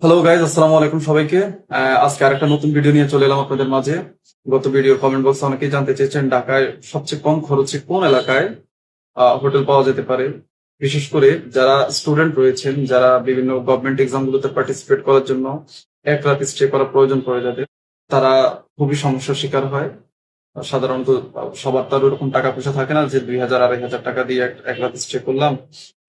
Hello guys আসসালামু আলাইকুম সবাইকে। আজকে আরেকটা নতুন ভিডিও নিয়ে চলে এলাম আপনাদের মাঝে। গত ভিডিও কমেন্ট বক্সে অনেকেই জানতে চেয়েছেন ঢাকায় সবচেয়ে কম খরচে কোন এলাকায় হোটেল পাওয়া যেতে পারে। বিশেষ করে যারা স্টুডেন্ট রয়েছেন, যারা বিভিন্ন গভর্নমেন্ট এক্সাম গুলোতে পার্টিসিপেট করার জন্য এক রাত স্টে করা প্রয়োজন পড়ে যাদের, তারা খুবই সমস্যার শিকার হয়। সাধারণত সবার তো আর ওরকম টাকা পয়সা থাকে না যে দুই হাজার, আড়াই হাজার টাকা দিয়ে এক- রাত স্টে করলাম,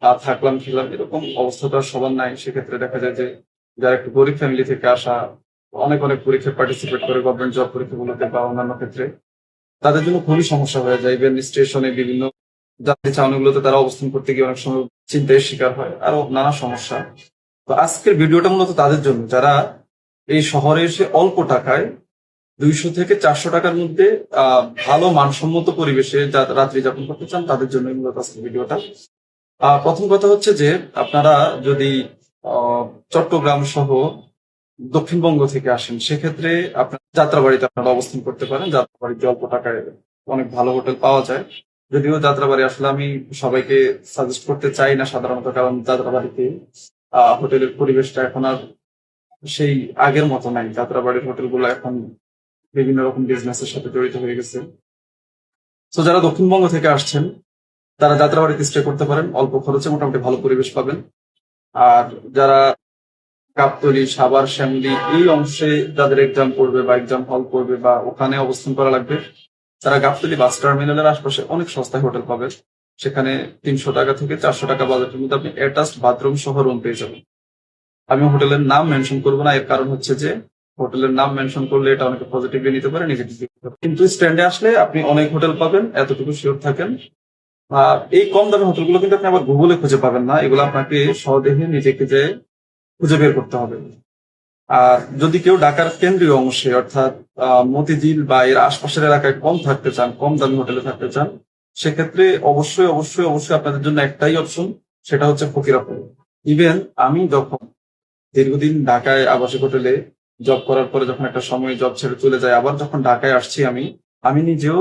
আর থাকলাম, খেলাম, এরকম অবস্থা তো আর সবার নাই। সেক্ষেত্রে দেখা যায় যে যারা একটু গরিব ফ্যামিলি থেকে আসা, অনেক অনেক পরীক্ষায় পার্টিসিপেট করে গভর্নমেন্ট জব পরীক্ষাগুলোতে বা অন্যান্য ক্ষেত্রে, তাদের জন্য খুবই সমস্যা হয়ে যায়। ইভেন স্টেশনে বিভিন্ন যাত্রী চাউনিগুলোতে তারা অবস্থান করতে গিয়ে অনেক সময় চিন্তায় শিকার হয়। আরও নানা সমস্যা। তো আজকের ভিডিওটা মূলত তাদের জন্য। যারা এই শহরে এসে অল্প টাকায় দুইশো থেকে চারশো টাকার মধ্যে ভালো মানসম্মত পরিবেশে রাত্রি যাপন করতে চান, তাদের জন্য মূলত আজকের ভিডিওটা। প্রথম কথা হচ্ছে যে, আপনারা যদি চট্টগ্রাম সহ দক্ষিণবঙ্গ থেকে আসেন, সেক্ষেত্রে আপনার যাত্রাবাড়িতে আপনারা অবস্থান করতে পারেন। যাত্রাবাড়িতে অল্প টাকায় অনেক ভালো হোটেল পাওয়া যায়। যদিও যাত্রাবাড়ি আসলে আমি সবাইকে সাজেস্ট করতে চাই না সাধারণত, কারণ যাত্রাবাড়িতে হোটেলের পরিবেশটা এখন আর সেই আগের মতো নাই। যাত্রাবাড়ির হোটেলগুলো এখন বিভিন্ন রকম বিজনেসের সাথে জড়িত হয়ে গেছে। তো যারা দক্ষিণবঙ্গ থেকে আসছেন, তারা যাত্রাবাড়িতে স্টে করতে পারেন। অল্প খরচে মোটামুটি ভালো পরিবেশ পাবেন। আর যারা গাবতলি সাবার শ্যামলি, এই অংশে যাদের এক্সাম পড়বে বা এক্সাম হল পড়বে বা ওখানে অবস্থান করা লাগবে, তারা গাবতলি বাস টার্মিনালের আশপাশে অনেক সস্তায় হোটেল পাবে। সেখানে তিনশো টাকা থেকে চারশো টাকা বাজেটের মধ্যে আপনি অ্যাটাচড বাথরুম সহ রুম পেয়ে যাবেন। আমি হোটেলের নাম মেনশন করব না, এর কারণ হচ্ছে যে হোটেলের নাম মেনশন করলে এটা অনেকে পজিটিভলি নিতে পারে নেগেটিভলি কিন্তু স্ট্যান্ডে আসলে আপনি অনেক হোটেল পাবেন, এতটুকু শিওর থাকেন। এই কম দামি হোটেলগুলো কিন্তু আপনি আবার গুগলে খুঁজে পাবেন না। এগুলো আপনাকে স্বদেহে নিজেকে যে খুঁজে বের করতে হবে। আর যদি কেউ ঢাকার কেন্দ্রীয় অংশে, অর্থাৎ মতিঝিল বা এর আশপাশের এলাকায় কম থাকতে চান, কম দামি হোটেলে থাকতে চান, সেক্ষেত্রে অবশ্যই অবশ্যই অবশ্যই আপনাদের জন্য একটাই অপশন সেটা হচ্ছে ফকিরাপুর। ইভেন আমি যখন দীর্ঘদিন ঢাকায় আবাসিক হোটেলে জব করার পরে যখন একটা সময় জব ছেড়ে চলে যায়, আবার যখন ঢাকায় আসছি আমি আমি নিজেও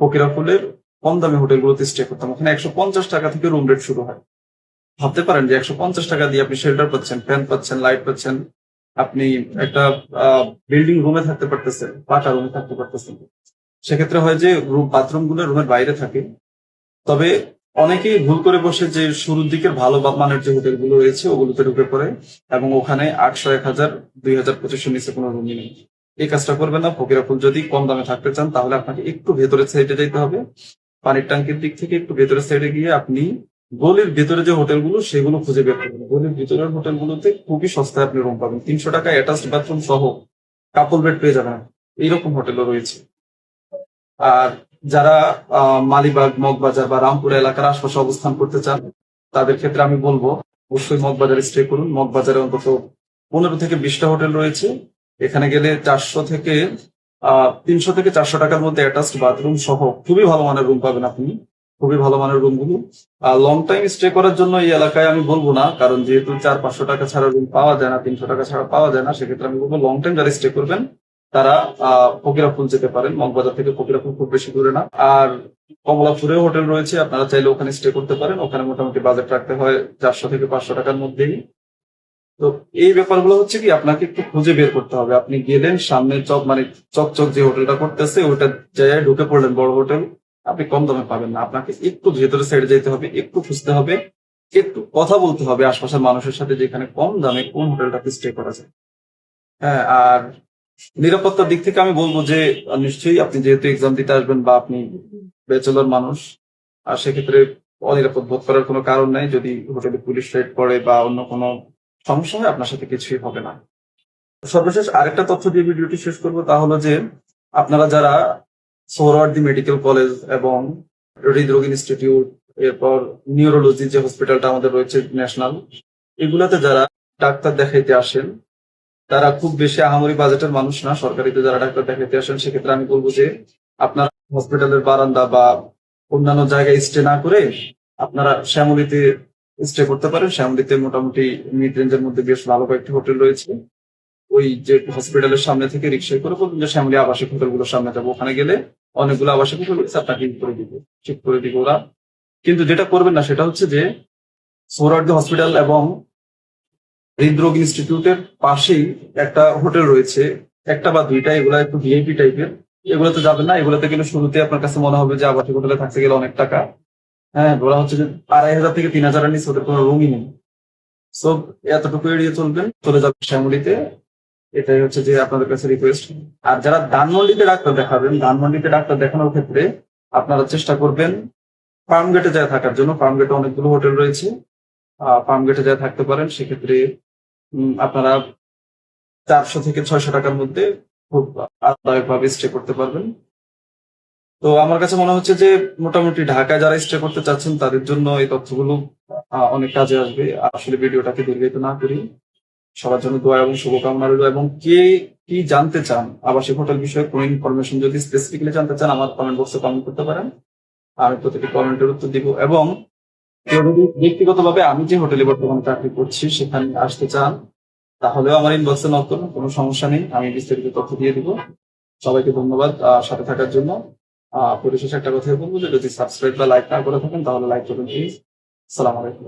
ফকিরাপুলের কম দামি হোটেলগুলোতে স্টে করতাম। ওখানে একশো পঞ্চাশ টাকা থেকে রুম রেট শুরু হয়। ভাবতে পারেন যে একশো পঞ্চাশ টাকা দিয়ে আপনি শেল্টার পাচ্ছেন ফ্যান পাচ্ছেন লাইট পাচ্ছেন, আপনি একটা বিল্ডিং রুমে থাকতে পারতেছেন, পাকা রুমে থাকতে পারতেছেন। সেক্ষেত্রে হয় যে রুম বাথরুমগুলো রুমের বাইরে থাকে। তবে অনেকেই ভুল করে বসে যে শুরুর দিকের ভালো মানের যে হোটেলগুলো রয়েছে, ওগুলোতে ঢুকে পড়ে এবং ওখানে আটশো, এক হাজার, দুই হাজার, পঁচিশশো নিচে কোনো রুমই নেই। এই কাজটা করবেন না। ফকিরাপুল যদি কম দামে থাকতে চান, তাহলে আপনাকে একটু ভেতরের সাইডে যেতে হবে। পানির ট্যাঙ্কির দিক থেকে একটু ভেতরের সাইডে গিয়ে আপনি গলির ভেতরে যে হোটেলগুলো, সেগুলো খুঁজে বের করবেন। গলির ভিতরের হোটেলগুলোতে খুবই সস্তায় আপনি রুম পাবেন। তিনশো টাকা অ্যাটাচড বাথরুম সহ কাপল বেড পেয়ে যাবেন। এইরকম হোটেলও রয়েছে। আর যারা মালিবাগ, মগবাজার বা রামপুর এলাকার আশপাশে অবস্থান করতে চান, তাদের ক্ষেত্রে আমি বলব, অবশ্যই মগবাজারে স্টে করুন। মগবাজারে অন্তত পনেরো থেকে বিশটা হোটেল রয়েছে। এখানে গেলে চারশো থেকে তিনশো থেকে চারশো টাকার মধ্যে অ্যাটাচড বাথরুম সহ খুবই ভালো মানের রুম পাবেন আপনি। খুবই ভালো মানের রুমগুলো আর লং টাইম স্টে করার জন্য এই এলাকায় আমি বলব না, কারণ যেহেতু চার পাঁচশো টাকা ছাড়া রুম পাওয়া যায় না, তিনশো টাকা ছাড়া পাওয়া যায় না, সেক্ষেত্রে আমি বলব লং টাইম যারা স্টে করবেন, তারা, আহ, ফকিরাপুল যেতে পারেন। মগবাজার থেকে ফকিরাপুল খুব বেশি দূরে না। আর কমলাপুরেও হোটেল রয়েছে, আপনারা চাইলে ওখানে স্টে করতে পারেন। ওখানে মোটামুটি বাজেট রাখতে হয় চারশো থেকে পাঁচশো টাকার মধ্যেই। তো এই ব্যাপারগুলো হচ্ছে কি, আপনাকে একটু খুঁজে বের করতে হবে। আপনি গেলেন সামনে চক মানে চকচক যে হোটেলটা করতেছে ওটা জায়গায় ঢুকে পড়লেন বড় হোটেল, আপনি কম দামে পাবেন না। আপনাকে একটু ভেতরে সাইডে যেতে হবে, একটু খুঁজতে হবে, একটু কথা বলতে হবে আশপাশের মানুষের সাথে যেখানে কম দামে কোন হোটেলটাতে স্টে করা যায়। হ্যাঁ আর নিরাপত্তার দিক থেকে আমি বলব যে, নিশ্চয়ই আপনি যেহেতু এক্সাম দিতে আসবেন বা আপনি ব্যাচেলর মানুষ, আর সেক্ষেত্রে অনিরাপদ বোধ করার কোনো কারণ নাই। যদি হোটেলে পুলিশ রেড করে বা অন্য কোনো সমস্যা হয়, আপনার সাথে কিছুই হবে না। সর্বশেষ আরেকটা তথ্য দিয়ে ভিডিওটি শেষ করব তা হলো যে, আপনারা যারা সোহরাওয়ার্দী মেডিকেল কলেজ এবং হৃদরোগ ইনস্টিটিউট, এরপর নিউরোলজি যে হসপিটালটা আমাদের রয়েছে ন্যাশনাল, এগুলাতে যারা ডাক্তার দেখাইতে আসেন, তারা খুব বেশি আহামরি বাজেটের মানুষ না, সরকারিতে যারা ডাক্তার দেখাইতে আসেন, সেক্ষেত্রে আমি বলব যে, আপনার হসপিটালের বারান্দা বা অন্যান্য জায়গায় স্টে না করে, আপনারা শ্যামলিতে স্টে করতে পারেন শ্যামলিতে মোটামুটি মিড রেঞ্জের মধ্যে বেশ ভালো কয়েকটি হোটেল রয়েছে। ওই যে হসপিটালের সামনে থেকে রিক্সায় করে বলবেন যে, শ্যামলি আবাসিক হোটেল হোটেলগুলোর সামনে যাব। ওখানে গেলে অনেকগুলো আবাসিক হোটেল রয়েছে, আপনাকে করে দিবে, ঠিক করে দিবে ওরা। কিন্তু যেটা করবেন না, সেটা হচ্ছে যে সোহরাওয়ার্দী হসপিটাল এবং হৃদরোগ ইনস্টিটিউটের পাশেই একটা হোটেল রয়েছে। একটা বা দুইটা, এগুলা একটু ভিআইপি টাইপের এগুলোতে যাবেন না, এগুলোতে কিন্তু শুরুতে আপনার কাছে মনে হবে যে, আবাসিক হোটেলে থাকতে গেলে অনেক টাকা। হ্যাঁ বলা হচ্ছে যে আড়াই হাজার থেকে তিন হাজারের নিচে ওদের কোনো রুমই নেই। সো এতটুকু এড়িয়ে চলবেন, চলে যাবেন শ্যামলিতে। এটাই হচ্ছে যে আপনাদের কাছে রিকোয়েস্ট আর যারা ধানমন্ডিতে ডাক্তার দেখাবেন, ধানমন্ডিতে ডাক্তার দেখানোর ক্ষেত্রে আপনারা চেষ্টা করবেন ফার্ম গেটে যায় থাকার জন্য। ফার্ম গেটে অনেকগুলো হোটেল রয়েছে। ফার্ম গেটে যায় থাকতে পারেন। সেক্ষেত্রে আপনারা চারশো থেকে ছয়শো টাকার মধ্যে খুব আরামদায়ক ভাবে স্টে করতে পারবেন। তো আমার কাছে মনে হচ্ছে যে মোটামুটি ঢাকায় যারা স্টে করতে চাচ্ছেন, তাদের জন্য এই তথ্যগুলো অনেক কাজে আসবে। আসলে ভিডিওটাকে দীর্ঘায়িত না করি। সবার জন্য দোয়া এবং শুভকামনা রইল। এবং কে কি জানতে চান, আবাসিক হোটেল বিষয়ে কোনো ইনফরমেশন যদি স্পেসিফিক্যালি জানতে চান, আমার কমেন্ট বক্সে কমেন্ট করতে পারেন। আমি প্রতিটি কমেন্টের উত্তর দিব। এবং ব্যক্তিগতভাবে আমি যে হোটেলে বর্তমানে চাকরি করছি, সেখানে আসতে চান, তাহলেও আমার ইনবক্সে করুন, কোনো সমস্যা নেই। আমি বিস্তারিত তথ্য দিয়ে দিব। সবাইকে ধন্যবাদ সাথে থাকার জন্য। পরিশেষে একটা কথাই বলব যে, যদি সাবস্ক্রাইব বা লাইক না করে থাকেন, তাহলে লাইক করুন প্লিজ সালাম আলাইকুম।